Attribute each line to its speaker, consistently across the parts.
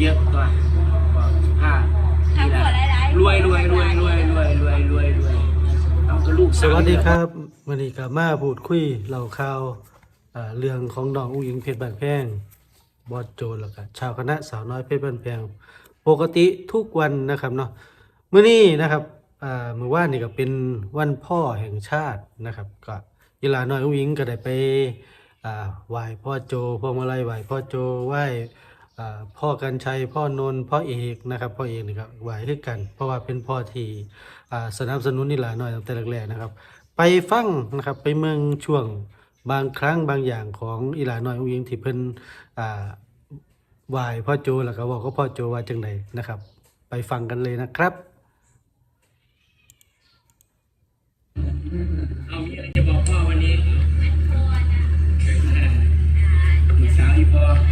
Speaker 1: เยอะๆตัวบอกผ้า
Speaker 2: ทำหัวหลายๆ
Speaker 1: รวยรวยรวยรวยรวยรวยรวยรวยต้องกระลูก
Speaker 3: สวัสดีครับวันนี้กับมาพูดคุยเล่าข่าวอ่าเรื่องของน้องอุ้งอิงเพชรบ้านแพงบอสโจแล้วก็ชาวคณะสาวน้อยเพชรบ้านแพงปกติทุกวันนะครับเนาะมื้อนี้นะครับอ่ามื้อวานนี่ก็เป็นวันพ่อแห่งชาตินะครับ ก็ยีหลาน้อยอุ้งอิงก็ได้ไปอ่าไหว้พ่อโจพ่อมาลัยไหว้พ่อโจไหว้อ่า พ่อกันชัยพ่อนนท์พ่อเอกนะครับพ่อเอกนี่ก็ไหว้คือกัน เพราะว่าเป็นพ่อที่อ่าสนับสนุนนี่หลาหน่อยตั้งแต่แรกๆนะครับ ไปฟังนะครับไปเมืองช่วงบางครั้งบางอย่างของอีหลาหน่อยอุ้งยิงที่เพิ่นอ่าไหวายพ่อโจแล้วก็บอกก็พ่อโจว่าจังไดนะครับ ไปฟังกันเลยนะครับ
Speaker 1: เอามีอะไรจะบอกพ่อวันนี้ลูกสาวอีพ่อพ่อ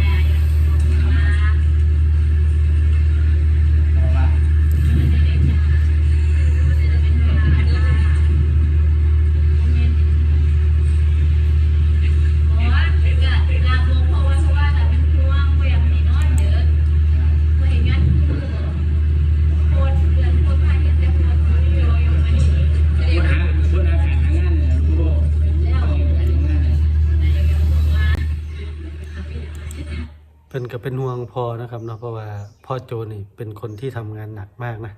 Speaker 1: เป็
Speaker 3: นห่วงพอนะครับเนาะเพราะว่าพ่อโจนี่เป็นคนที่ทำงานหนักมากนะ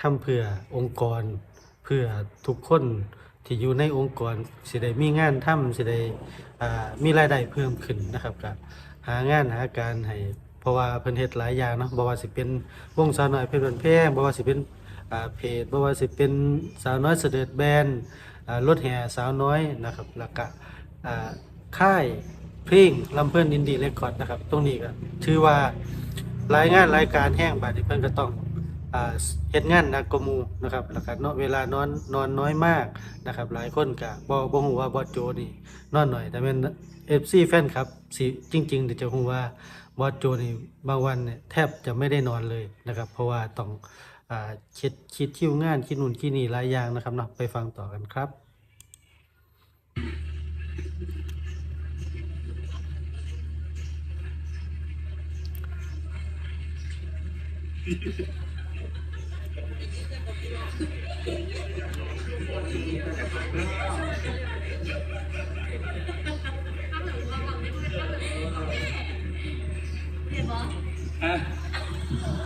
Speaker 3: ทำเพื่อองค์กรเพื่อทุกคนที่อยู่ในองค์กรสิได้มีงานทำสิได้มีรายได้เพิ่มขึ้นนะครับก็หางานหาการให้เพราะว่าเพิ่นเฮ็ดหลายอย่างเนาะบ่ว่าสิเป็นวงสาวน้อยเพชรบันแพงบ่ว่าสิเป็นเพจบ่ว่าสิเป็นสาวน้อยเสด็จแบนรถแห่สาวน้อยนะครับแล้วก็อ่าค่าย เพลงลำเพิ่นอินดีเรคคอร์ดนะครับ ตรงนี้ก็ถือว่ารายงานรายการแห้งบาดเพิ่นก็ต้องเฮ็ดงานนักกมูนะครับแล้วก็เนาะเวลานอนนอนน้อยมากนะครับ หลายคนก็บ่บ่ฮู้ว่าบอสโจนี่นอนหน่อย แต่เป็น FC แฟนครับสิจริงๆเดี๋ยวจะฮู้ว่าบอสโจนี่บางวันเนี่ยแทบจะไม่ได้นอนเลยนะครับ เพราะว่าต้องอ่าคิดคิดคิวงานคิดนู่นคิดนี่หลายอย่างนะครับเนาะไปฟังต่อกันครับ
Speaker 1: ฮะ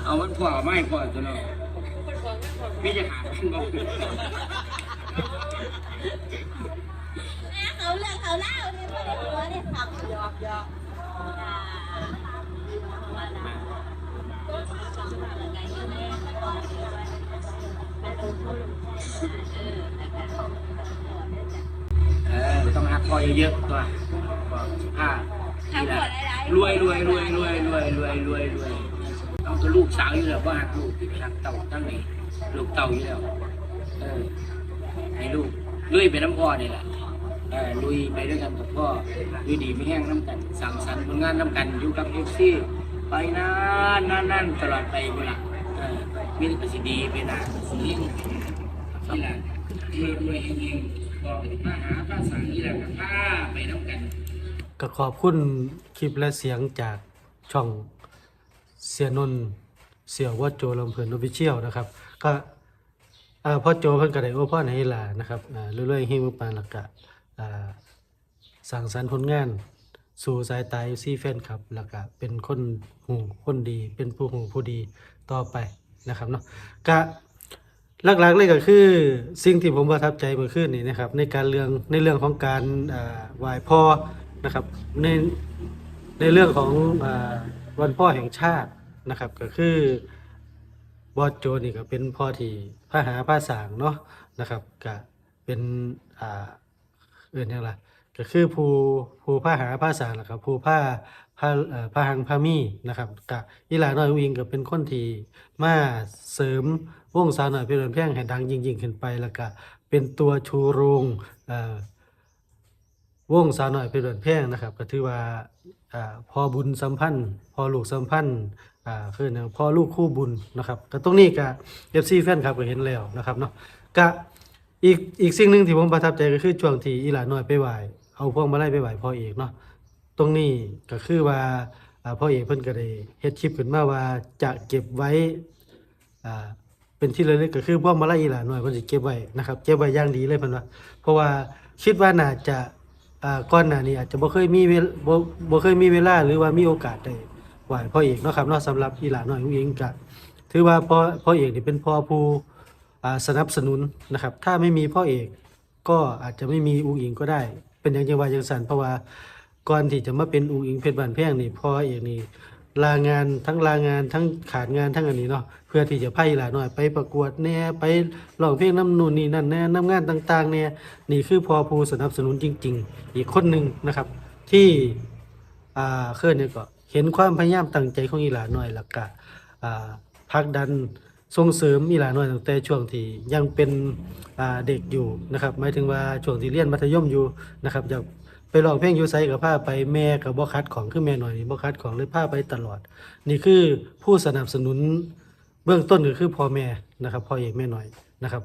Speaker 1: เอามันพ่อไม่พ่อตัวเนาะมีจะหาพันบอก
Speaker 2: เขาเลือกเขาเล่าเนี่ยไม่ได้หัวเนี่ยทำหยอกหยอก
Speaker 1: เออต้องหาพ่อเยอะๆตัวบอกผ้า
Speaker 2: ทำหัวหลายๆ
Speaker 1: รวยรวยรวยรวยรวยรวยรวยรวยต้องกระลูกสาวอยู่แล้วว่าหักลูกหักเต่าตั้งนี้ลูกเต่าอยู่แล้วเออให้ลูกลุยไปน้ำพ่อนี่แหละเออลุยไปด้วยกันกับพ่อลุยดีไม่แห้งน้ำกันสั่งสรรค์ผลงานน้ำกันอยู่กับเอฟซี ไปนานนานนานตลอดไปเวลาเออมีแต่สิ่งดีไปนานสิ่งนี้นี่แหละรวยรวยเองๆบอกมาหาภาษานี่และกับป้าไปน้ำกัน
Speaker 3: ก็ขอบคุณคลิปและเสียงจากช่องเสียนนเสียวัดโจลำเพลินออฟิเชียลนะครับ ก็พ่อโจเพิ่นก็ไดโอ้พ่อในลานะครับเรื่อยๆให้มือปานหลักกะอ่าสั่งสรรค์ผลงาน สู่สายตายซีแฟนครับแล้วก็เป็นคนหูคนดี เป็นผู้หูผู้ดีต่อไปนะครับเนาะก็หลักๆเลยก็คือสิ่งที่ผมประทับใจเมื่อคืนนี้นะครับ ในการเรื่องในเรื่องของการอ่าไหว้พ่อนะครับในในเรื่องของอวันพ่อแห่งชาตินะครับ ก็คือบอสโจนี่ก็เป็นพ่อที่พระหาพระสางเนาะนะครับก็เป็นอ่าเอื่นยังไง ก็คือผู้ผู้ผ้าหาผ้าสารล่ะครับผู้ผ้าผ้าผ้าหังผ้ามีนะครับกับอีหลาน้อยวิงก็เป็นคนที่มาเสริมวงสาวหน่อยเพลินแพร่งให้ดังยิ่งๆขึ้นไปแล้วก็เป็นตัวชูโรงวงสาวหน่อยเพลินแพร่งนะครับ ก็ถือว่าอพอบุญสัมพันธ์ พอลูกสัมพันธ์คือนึ่งพอลูกคู่บุญนะครับก็ตรงนี้ก็เอฟซีแฟนครับก็เห็นแล้วนะครับเนาะก็อีกอีกสิ่งหนึ่งที่ผมประทับใจก็คือช่วงที่อีหลาน้อยไปไหว เอาพวงมาลัยไปไหวพ่อเอกเนาะตรงนี้ก็คือว่าพ่อเอกเพิ่นก็ได้เฮ็ดคลิปขึ้นมาว่าจะเก็บไว้เป็นที่ระลึกก็คือพวกมาลัยอีหลาหน่อยเพิ่นสิเก็บไว้นะครับเก็บไว้อย่างดีเลยเพิ่นว่าเพราะว่าคิดว่าน่าจะก่อนหน้านี้อาจจะบ่เคยมีเวลบ่บ่เคยมีเวลาหรือว่ามีโอกาสได้ไหว้พ่อเอกเนาะครับเนาะสำหรับอีหลาน้อยอุ้งอิงก็ถือว่าพ่อพ่อเอกนี่เป็นพ่อผู้สนับสนุนนะครับ ถ้าไม่มีพ่อเอกก็อาจจะไม่มีอุ้งอิงก็ได้ เป็นอย่างจังว่าจังซั่นเพราะว่าก่อนที่จะมาเป็นอุ้งอิงเพชรบ้านแพงนี่พ่อเอกนี่ลางานทั้งลางานทั้งขาดงานทั้งอันนี้เนาะเพื่อที่จะพาอีหลาน้อยไปประกวดแน่ไปร้องเพลงน้ำนูนนี่นั่นแน่น้ำงานต่างๆเนี่ยนี่คือพ่อผู้สนับสนุนจริง ๆ อีกคนหนึ่งนะครับ ที่อ่าเคยเนี่ยก็เห็นความพยายามตั้งใจของอีหลาน้อยแล้วก็อ่าผลักดัน ส่งเสริมอีหลาน้อยตั้งแต่ช่วงที่ยังเป็นเด็กอยู่นะครับหมายถึงว่าช่วงที่เรียนมัธยมอยู่นะครับอยากไปร้องเพลงยูไสกับพาไปแม่กับบ่คัดของคือแม่หน่อยบ่คัดของเลยพาไปตลอด นี่คือผู้สนับสนุนเบื้องต้นก็คือพ่อแม่นะครับพ่อเอกแม่หน่อยนะครับ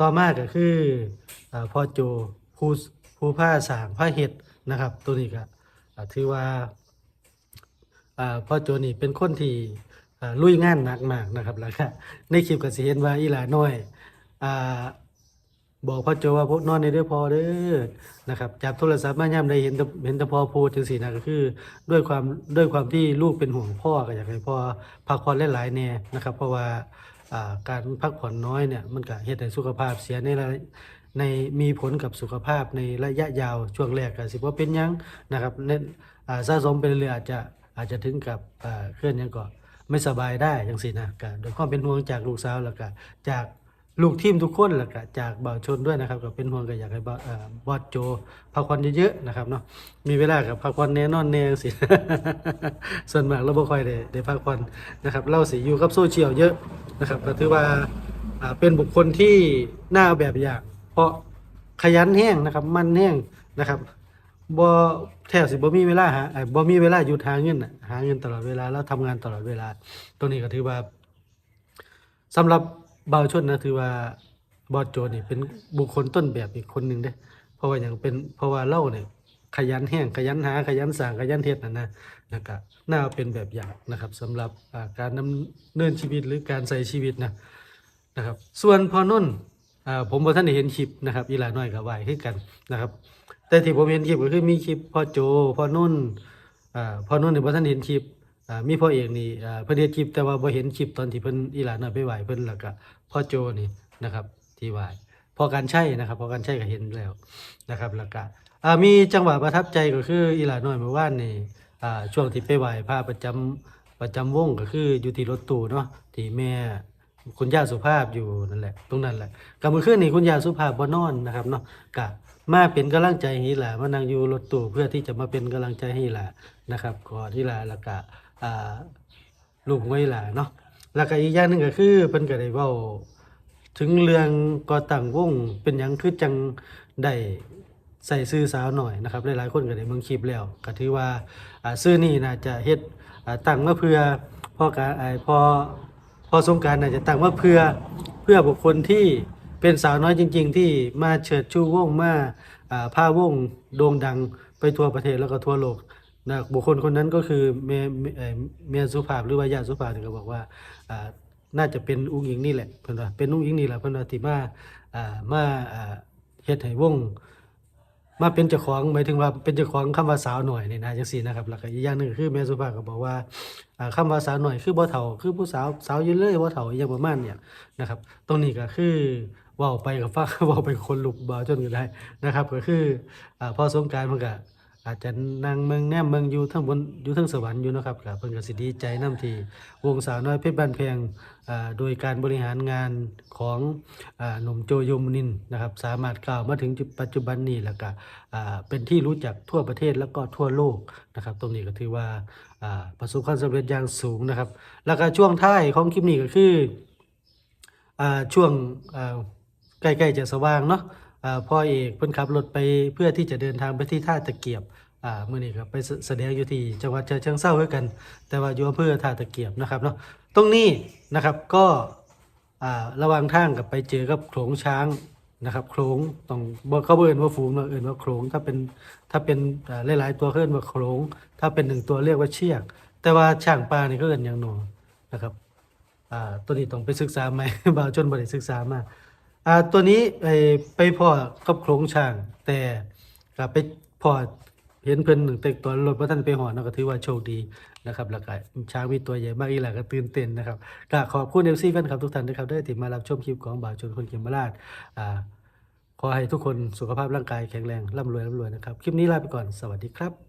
Speaker 3: ต่อมาก็คืออพ่อโจผู้ผู้ผ้าสางผ้าเฮ็ดนะครับ ตัวนี้ก็ถือว่าพ่อโจนี่เป็นคนที่ ลุยงานหนักมากนะครับแล้วก็ในคลิปก็สิเห็นว่าอีหลาน้อยอ่าบอกพ่อโจว่าพวกนอนในเด้อพอเด้อนะครับจับโทรศัพท์มายามใดเห็นแต่เห็นแต่พ่อพูดจังซี่นะก็คือด้วยความด้วยความที่ลูกเป็นห่วงพ่อก็อยากให้พ่อพักผ่อนหลายๆแน่นะครับ เพราะว่าการพักผ่อนน้อยเนี่ยมันก็เฮ็ดให้สุขภาพเสียในระยะในมีผลกับสุขภาพในระยะยาวช่วงแรกก็สิบ่เป็นยังนะครับเน้นสะสมไปเรื่อยอาจจะอาจจะถึงกับเคลื่อนยังก็ ไม่สบายได้จังสินะก็โดยความเป็นห่วงจากลูกสาวแล้วก็จากลูกทีมทุกคนแล้วก็จากบ่าวชนด้วยนะครับก็เป็นห่วงก็อยากให้บ่าวอ่าบอสโจพักผ่อนเยอะๆนะครับเนาะมีเวลากับพักผ่อนแน่นอนแน่งสิ ส่วนมากเราบ่ค่อยได้ได้พักผ่อนนะครับเราสิอยู่กับโซเชียลเยอะนะครับก็ถือว่าอ่าเป็นบุคคลที่น่าเอาแบบอย่าง เพราะขยันแห้งนะครับมันแห้งนะครับ บ่แทบสิบ่มีเวลาหาเอ่อบ่มีเวลาหยุดหาเงินน่ะหาเงินตลอดเวลาแล้วทำงานตลอดเวลา ตรงนี้ก็ถือว่าสำหรับบ่าวชนนะถือว่าบอสโจนี่เป็นบุคคลต้นแบบอีกคนหนึ่งเด้ เพราะว่าอย่างเป็นเพราะว่าเล่าเนี่ยขยันแห้งขยันหาขยันสร้างขยันเทศนะนะนะครับน่าเป็นแบบอย่างนะครับสำหรับอ่าการดำเนินชีวิตหรือการใส่ชีวิตนะนะครับ ส่วนพอนุ่นอ่าผมบ่ท่านได้เห็นคลิปนะครับอีหลาน้อยกับไหวคือกันนะครับ แต่ที่ผมเห็นคลิปก็คือมีคลิปพ่อโจพ่อนุ่นอ่าพ่อนุ่นเนี่ยบ่ท่านเห็นคลิปอ่ามีพ่อเอกนี่อ่าเพิ่นเฮ็ดคลิปแต่ว่าบ่เห็นคลิปตอนที่เพิ่นอีหลาน้อยไปไหวเพิ่นแล้วก็พ่อโจนี่นะครับ ที่ไหวพอการใช่นะครับ พอการใช่ก็เห็นแล้วนะครับ แล้วก็อ่ามีจังหวะประทับใจก็คืออีหลาน้อยเมื่อวานนี่อ่าช่วงที่ไปไหวพระประจำประจำวงก็คืออยู่ที่รถตู้เนาะที่แม่คุณย่าสุภาพอยู่นั่นแหละ ตรงนั้นแหละกับมือขึ้นนี่คุณย่าสุภาพบ่นอนนะครับเนาะกะ มาเป็นกำลังใจให้หล่ะมานั่งอยู่รถตู้เพื่อที่จะมาเป็นกำลังใจให้หล่ะนะครับก่อนที่หล่ะแล้วก็ลูกไว้หล่ะเนาะแล้วก็อีกอย่างหนึ่งก็คือเพิ่นก็ได้เว้าถึงเรื่องก่อตั้งวงเป็นหยังคือจังได้ใส่ชื่อสาวหน่อยนะครับหลายๆคนก็ได้เบิ่งคลิปแล้วก็ถือว่าอ่าชื่อนี้น่าจะเฮ็ดอ่าตั้งมาเพื่อพ่อการไอ้พอพอสงการอาจะตั้งว่าเพื่อเพื่อบุคคลที่ เป็นสาวน้อยจริง ๆ ที่มาเชิดชูวงมาผ้าวงโด่งดังไปทั่วประเทศแล้วก็ทั่วโลกนะบุคคลคนนั้นก็คือเม,ม,มียสุภาพหรือว่าญาติสุภาพนี่ก็บอกว่าน่าจะเป็นอุ้งอิงนี่แหละเพิ่อนว่าเป็นอุ้งอิงนี่แหละเพิ่อนว่าที่มามาเฮ็ดให้วงมาเป็นเจ้าของหมายถึงว่าเป็นเจ้าของคำว่าสาวหน่อยนี่นะจังซี่นะครับแล้วก็อีกอย่างหนึ่งคือแม่สุภาพก็บอกว่าอ่าคำว่าสาวหน่อยคือบ่เฒ่าคือผู้สาวสาวยู่เลยบ่เฒ่าอหยังประมาณเนี่ยนะครับ ตรงนี้ก็คือ ว้าไปกับฟังว้าไปคนลุกบ่าจนก็ได้นะครับ ก็คืออ่าพอสงกานต์มันก็อาจจะนั่งเมืองแนมเมืองอยู่ทั้งบนอยู่ทั้งสวรรค์อยู่นะครับก็เพิ่นก็สิดีใจนํที่วงสาวน้อยเพชรบ้านแพงอ่าโดยการบริหารงานของอ่าหนุ่มโจโยมนินนะครับ สามารถกล่าวมาถึงปัจจุบันนี้แล้วก็อ่าเป็นที่รู้จักทั่วประเทศแล้วก็ทั่วโลกนะครับ ตรงนี้ก็ถือว่าอ่าประสบความสำเร็จอย่างสูงนะครับ แล้วก็ช่วงท้ายของคลิปนี้ก็คืออ่าช่วงอ่า ใกล้ๆจะสว่างเนาะอ่าพ่อเอกเพิ่นขับรถไปเพื่อที่จะเดินทางไปที่ท่าตะเกียบอ่าเมื่อนี้ครับไปแสแสดงอยู่ที่จังหวัดเชิงเทราด้วยกัน แต่ว่าอยู่อำเภอท่าตะเกียบนะครับเนาะตรงนี้นะครับก็อ่าระหว่างทางกับไปเจอกับโขลงช้างนะครับโขลงต้องบ่เขาบ่เอิ้นว่าฝูงเนาเอิ้นว่าโขลงถ้าเป็นถ้าเป็นหลายๆตัวเขาเอิ้นว่าโขลงถ้าเป็นหนึ่งตัวเรียกว่าเชือก แต่ว่าช้างป่านี่เขาเอิ้นหยังหนอนะครับอ่าตัวนี้ต้องไปศึกษาใหมบ่าวชนบ่ได้ศึกษามา อ่าตัวนี้ไอ้ไปพ่อกับโขลงช้าง แต่ก็ไปพ่อเห็นเพิ่นหนึ่งแต่ตัวรถบ่ทันไปหอนะก็ถือว่าโชคดีนะครับแล้วก็ช้างมีตัวใหญ่มากอีหล่ะก็ตื่นเต้นนะครับก็ขอบคุณ FC แฟนคลับทุกท่านนะครับเด้อที่มารับชมคลิปของบ่าวชนคนเขียมราชอ่าขอให้ทุกคนสุขภาพร่างกายแข็งแรงร่ำรวยร่ำรวยนะครับ คลิปนี้ลาไปก่อนสวัสดีครับ